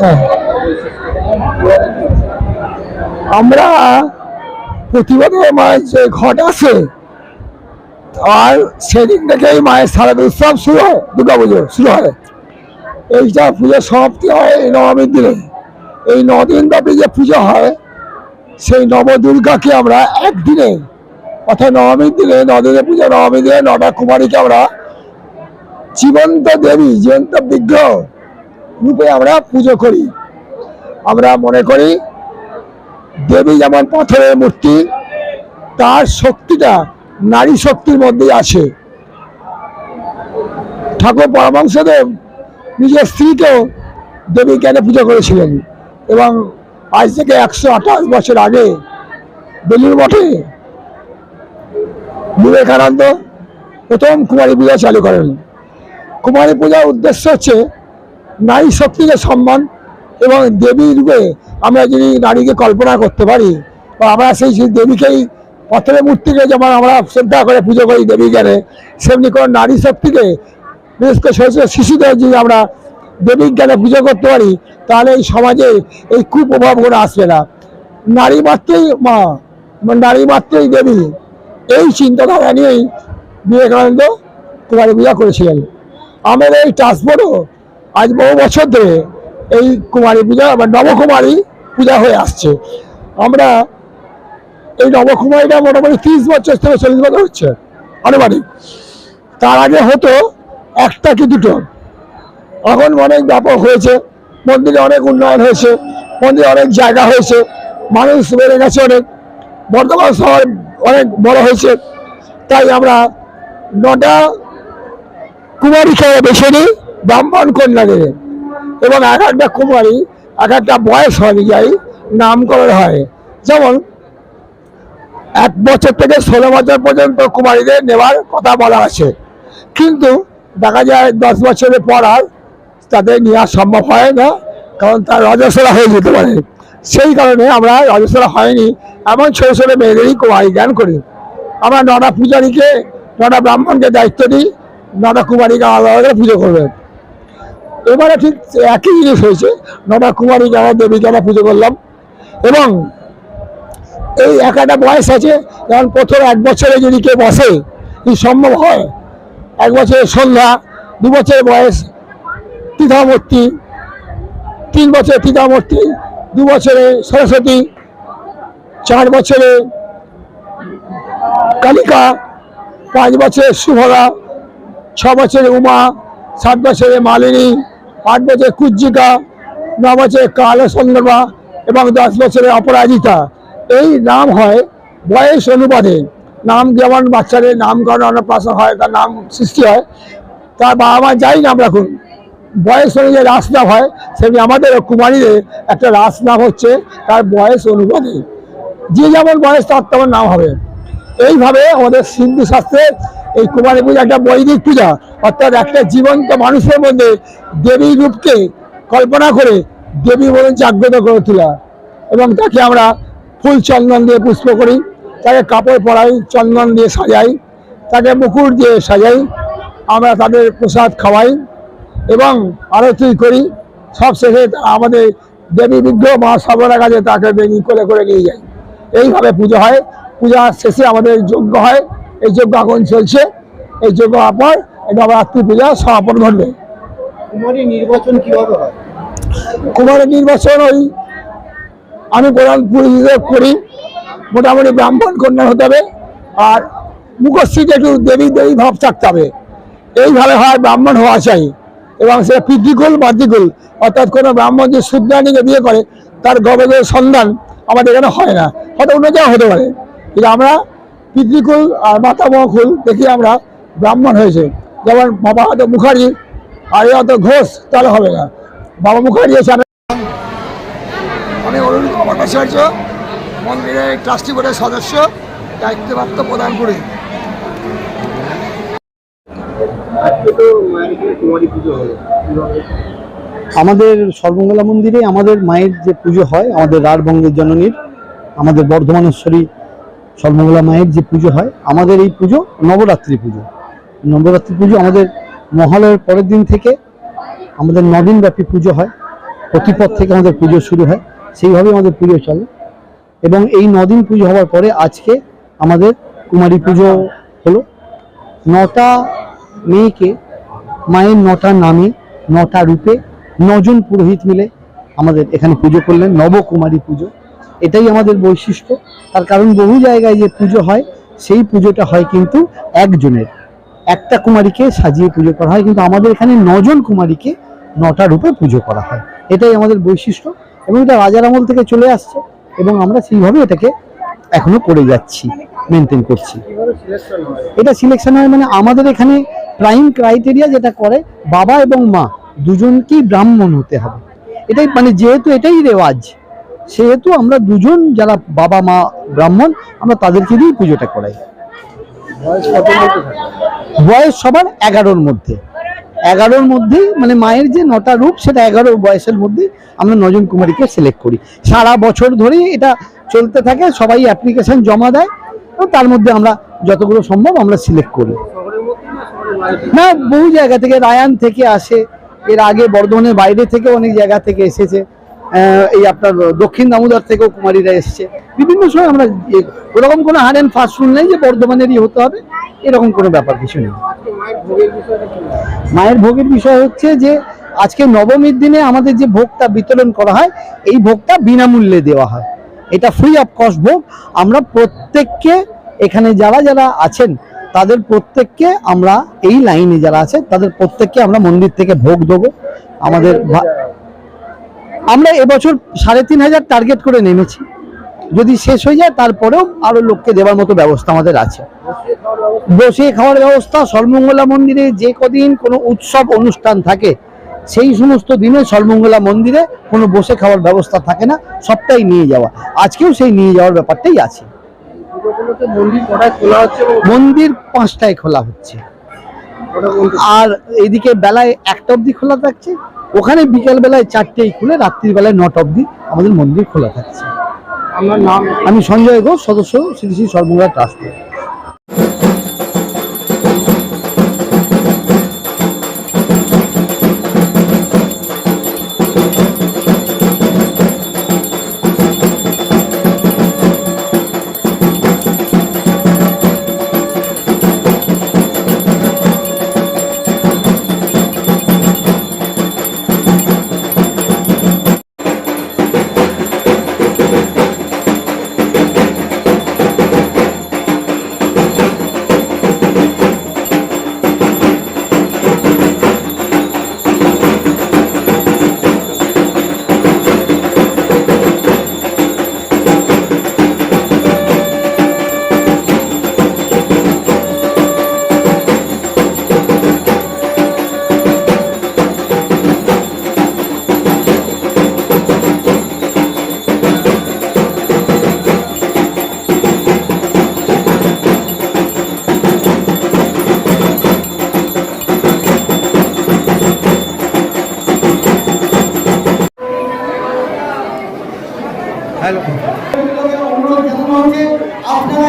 হ্যাঁ। আমরা প্রতিবাদে মায়ের যে ঘট আছে, আর সেদিন থেকেই মায়ের সারা উৎসব শুরু হয়, দুর্গা পুজো শুরু হয়। এইটা পুজো সমাপ্তি হয় এই নবমীর দিনে। এই নদিন ব্যাপী যে পুজো হয়, সেই নবদুর্গাকে আমরা একদিনে, অর্থাৎ নবমীর দিনে নদিনের পুজো, নবমীর দিনে নটা কুমারীকে আমরা জীবন্ত দেবী, জীবন্ত বিগ্রহ রূপে আমরা পুজো করি। আমরা মনে করি দেবী যেমন পাথরের মূর্তি, তার শক্তিটা নারী শক্তির মধ্যেই আছে ঠাকুর পরমাংশদেব নিজের স্ত্রীকেও দেবী জ্ঞানে পুজো করেছিলেন? এবং আজ থেকে একশো আঠাশ বছর আগে বেলুর মঠে বিবেকানন্দ প্রথম কুমারী পূজা চালু করেন। কুমারী পূজার উদ্দেশ্য হচ্ছে নারী শক্তিকে সম্মান এবং দেবী রূপে আমরা যদি নারীকে কল্পনা করতে পারি, বা আমরা সেই দেবীকেই পথরের মূর্তিকে যেমন আমরা শ্রদ্ধা করে পুজো করি দেবী জ্ঞানে, সেমনি কোনো নারী শক্তিকে, বিশেষ করে ছোটো শিশুদের যদি আমরা দেবী জ্ঞানে পুজো করতে পারি, তাহলে এই সমাজে এই কুপ্রভাব কুপ্রভাবগুলো আসবে না। নারী মাত্রই মা নারী মাত্রই দেবী, এই চিন্তাধারা নিয়েই বিবেকানন্দ কুমারী পূজা করেছিলেন। আমাদের এই ট্রান্সপোর্টও আজ বহু বছর ধরে এই কুমারী পূজা বা নবকুমারী পূজা হয়ে আসছে। আমরা এই নবকুমারীটা মোটামুটি তিরিশ বছর থেকে চল্লিশ বছর হচ্ছে, আনুমানিক। তার আগে হতো একটা কি দুটো। এখন অনেক ব্যাপক হয়েছে, মন্দিরে অনেক উন্নয়ন হয়েছে, মন্দিরে অনেক জায়গা হয়েছে, মানুষ বেড়ে গেছে অনেক, বর্ধমান শহর অনেক বড় হয়েছে। তাই আমরা নটা কুমারীকে বেছে নিই, ব্রাহ্মণ কন্যাকে এবং এক একটা কুমারী, এক একটা বয়স অনুযায়ী নামকরণ হয়। যেমন, এক বছর থেকে ষোলো বছর পর্যন্ত কুমারীদের নেওয়ার কথা বলা আছে। কিন্তু দেখা যায় দশ বছরের পর আর তাদের নেওয়া সম্ভব হয় না, কারণ তার রজস্বলা হয়ে যেতে পারে। সেই কারণে আমরা রজস্বলা হয়নি, এমন ছোটো ছোটো মেয়েদেরই কুমারী জ্ঞান করি। আমরা নটা পূজারীকে, নটা ব্রাহ্মণকে দায়িত্ব দিই নটা কুমারীকে আলাদা আলাদা পুজো করবেন এবারে ঠিক একই জিনিস হয়েছে নটা কুমারীকে আমরা দেবীকে আমরা পুজো করলাম। এবং এই এক একটা বয়স আছে, যেমন প্রথম এক বছরে যদি কেউ বসে, কি সম্ভব হয়? এক বছরের সন্ধ্যা, দু বছরের বয়স তীর্থামূর্তি তিন বছরের তীর্থামূর্তি দু বছরে সরস্বতী, চার বছরে কালিকা, পাঁচ বছরে শুভরা ছ বছরে উমা, সাত বছরে মালিনী আট বছরে কুজ্জিকা, ন বছরে কাল চন্দ্রমা এবং দশ বছরে অপরাজিতা। এই নাম হয় বয়স অনুপাতে। নাম যেমন বাচ্চাদের নামকরণ অন্নপ্রাশন হয়, তার নাম সৃষ্টি হয়। তার বাবা মা যাই নাম রাখুন, বয়স অনুযায়ী রাস নাম হয়। সেমনি আমাদের কুমারীদের একটা রাস নাম হচ্ছে তার বয়স অনুপাতে। যে যেমন বয়স, তার তেমন নাম হবে। এইভাবে আমাদের সিন্ধু শাস্ত্রে এই কুমারী পূজা একটা বৈদিক পূজা, অর্থাৎ একটা জীবন্ত মানুষের মধ্যে দেবী রূপকে কল্পনা করে দেবী বলে জাগ্রত করে তোলা। এবং তাকে আমরা ফুল চন্দন দিয়ে পুষ্প করি, তাকে কাপড় পরাই, চন্দন দিয়ে সাজাই, তাকে মুকুট দিয়ে সাজাই, আমরা তাদের প্রসাদ খাওয়াই এবং আরতি করি। সব শেষে আমাদের দেবী বিগ্রহ মা সাবরার কাছে তাকে বেরিয়ে করে করে নিয়ে যাই এইভাবে পুজো হয়। পূজা শেষে আমাদের যজ্ঞ হয়। এই যজ্ঞ এখন চলছে এই যজ্ঞ হওয়ার পর এই নবরাত্রি পূজা সমাপন ঘটবে। কুমারী নির্বাচন কীভাবে হয়? কুমারের নির্বাচন ওই আমি প্রধান পুরোহিত করি মোটামুটি ব্রাহ্মণ কন্যা হতে হবে আর মুখশ্রীতে একটু দেবী দেবী ভাব থাকতে হবে। এইভাবে হয় ব্রাহ্মণ হওয়া চাই এবং সেটা পিতৃকুল মাতৃকুল অর্থাৎ কোনো ব্রাহ্মণ যে শুদ্ধানীকে বিয়ে করে তার গবেষের সন্ধান আমাদের এখানে হয় না। হয়তো অন্য জায়গায় হতে পারে কিন্তু আমরা পিতৃকুল আর মাতামহকুল দেখি আমরা ব্রাহ্মণ হয়েছে। যেমন বাবা হয়তো মুখার্জি আর এ হয়তো ঘোষ তাহলে হবে না। বাবা মুখার্জি হচ্ছে আমি আমি অরুণ কুমার ভট্টাচার্য মন্দিরের ট্রাস্টি বোর্ডের সদস্য দায়িত্বপ্রাপ্ত প্রদান করি আমাদের সর্বমঙ্গলা মন্দিরে আমাদের মায়ের যে পুজো হয় আমাদের রাঢ়বঙ্গের জননীর আমাদের বর্ধমানেশ্বরী সর্বমঙ্গলা মায়ের যে পুজো হয়, আমাদের এই পুজো নবরাত্রি পুজো। নবরাত্রি পুজো আমাদের মহালয়ের পরের দিন থেকে আমাদের নদিন ব্যাপী পুজো হয়। প্রতিপদ থেকে আমাদের পুজো শুরু হয়। সেইভাবেই আমাদের পুজো চলে। এবং এই নদিন পুজো হওয়ার পরে আজকে আমাদের কুমারী পুজো হলো। নটা মেয়েকে মায়ের নটা নামে, নটা রূপে নজন পুরোহিত মিলে আমাদের এখানে পুজো করলেন। নবকুমারী পুজো। এটাই আমাদের বৈশিষ্ট্য। তার কারণ বহু জায়গায় যে পুজো হয়, সেই পুজোটা হয় কিন্তু একজনের। একটা কুমারীকে সাজিয়ে পুজো করা হয়, কিন্তু আমাদের এখানে নজন কুমারীকে নটা রূপে পুজো করা হয়। এটাই আমাদের বৈশিষ্ট্য এবং এটা রাজার আমল থেকে চলে আসছে এবং আমরা সেইভাবে এটাকে এখনও করে যাচ্ছি মেনটেন করছি। এটা সিলেকশন হয় মানে আমাদের এখানে প্রাইম ক্রাইটেরিয়া যেটা করে বাবা এবং মা, দুজনকেই ব্রাহ্মণ হতে হবে। এটাই মানে যেহেতু এটাই রেওয়াজ সেহেতু আমরা দুজন যারা বাবা মা ব্রাহ্মণ আমরা তাদেরকে দিয়েই পুজোটা করাই। বয়স মধ্যে সবার এগারোর মধ্যে। এগারোর মধ্যেই মানে মায়ের যে নটা রূপ সেটা এগারো বয়সের মধ্যেই আমরা নজন কুমারীকে সিলেক্ট করি। সারা বছর ধরেই এটা চলতে থাকে সবাই অ্যাপ্লিকেশন জমা দেয় তার মধ্যে আমরা যতগুলো সম্ভব আমরা সিলেক্ট করি। মধ্যে না বহু জায়গা থেকে রায়ান থেকে আসে এর আগে বর্ধমানের বাইরে থেকে অনেক জায়গা থেকে এসেছে। এই আপনার দক্ষিণ দামোদর থেকেও কুমারীরা এসছে। বিভিন্ন সময় আমরা ওরকম কোনো হার অ্যান্ড ফাস্ট রুল নেই যে বর্ধমানেরই হতে হবে, এরকম কোনো ব্যাপার কিছু নেই। মায়ের ভোগের বিষয় হচ্ছে যে, আজকে নবমীর দিনে আমাদের যে ভোগটা বিতরণ করা হয়, এই ভোগটা বিনামূল্যে দেওয়া হয়। এটা ফ্রি অফ কস্ট ভোগ। আমরা প্রত্যেককে এখানে যারা যারা আছেন, তাদের প্রত্যেককে আমরা এই লাইনে যারা আছে, তাদের প্রত্যেককে আমরা মন্দির থেকে ভোগ দেবো। আমাদের আমরা এবছর সাড়ে তিন হাজার টার্গেট করে নেমেছি। যদি শেষ হয়ে যায়, তারপরেও আরও লোককে দেওয়ার মতো ব্যবস্থা আমাদের আছে। বসে খাওয়ার ব্যবস্থা, সর্বমঙ্গলা মন্দিরে যে কদিন কোনো উৎসব, অনুষ্ঠান থাকে, সেই সমস্ত দিনে সর্বমঙ্গলা মন্দিরে কোনো বসে খাওয়ার ব্যবস্থা থাকে না, সবটাই নিয়ে যাওয়া। আজকেও সেই নিয়ে যাওয়ার ব্যাপারটাই আছে। মন্দির পাঁচটায় খোলা হচ্ছে। আর এদিকে বেলায় একটা অবধি খোলা থাকছে। ওখানে বিকালবেলায় চারটেই খুলে রাত্রির বেলায় নট অবধি আমাদের মন্দির খোলা থাকছে। আমি সঞ্জয় ঘোষ সদস্য শ্রী শ্রী সর্বমঙ্গলা ট্রাস্টের অনুরোধ জানানো হচ্ছে আপনারা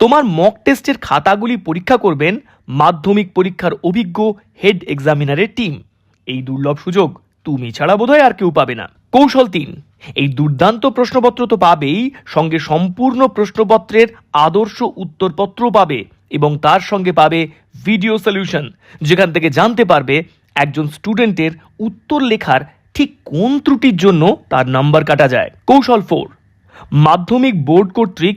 তোমার মক টেস্টের খাতাগুলি পরীক্ষা করবেন মাধ্যমিক পরীক্ষার অভিজ্ঞ হেড এক্সামিনারের টিম এই দুর্লভ সুযোগ তুমি ছাড়া বোধহয় আর কেউ পাবে না। কৌশল তিন, এই দুর্দান্ত প্রশ্নপত্র তো পাবেই, সঙ্গে সম্পূর্ণ প্রশ্নপত্রের আদর্শ উত্তরপত্র পাবে এবং তার সঙ্গে পাবে ভিডিও সলিউশন যেখান থেকে জানতে পারবে একজন স্টুডেন্টের উত্তর লেখার ঠিক কোন ত্রুটির জন্য তার নাম্বার কাটা যায়। কৌশল ফোর মাধ্যমিক বোর্ড কর্তৃক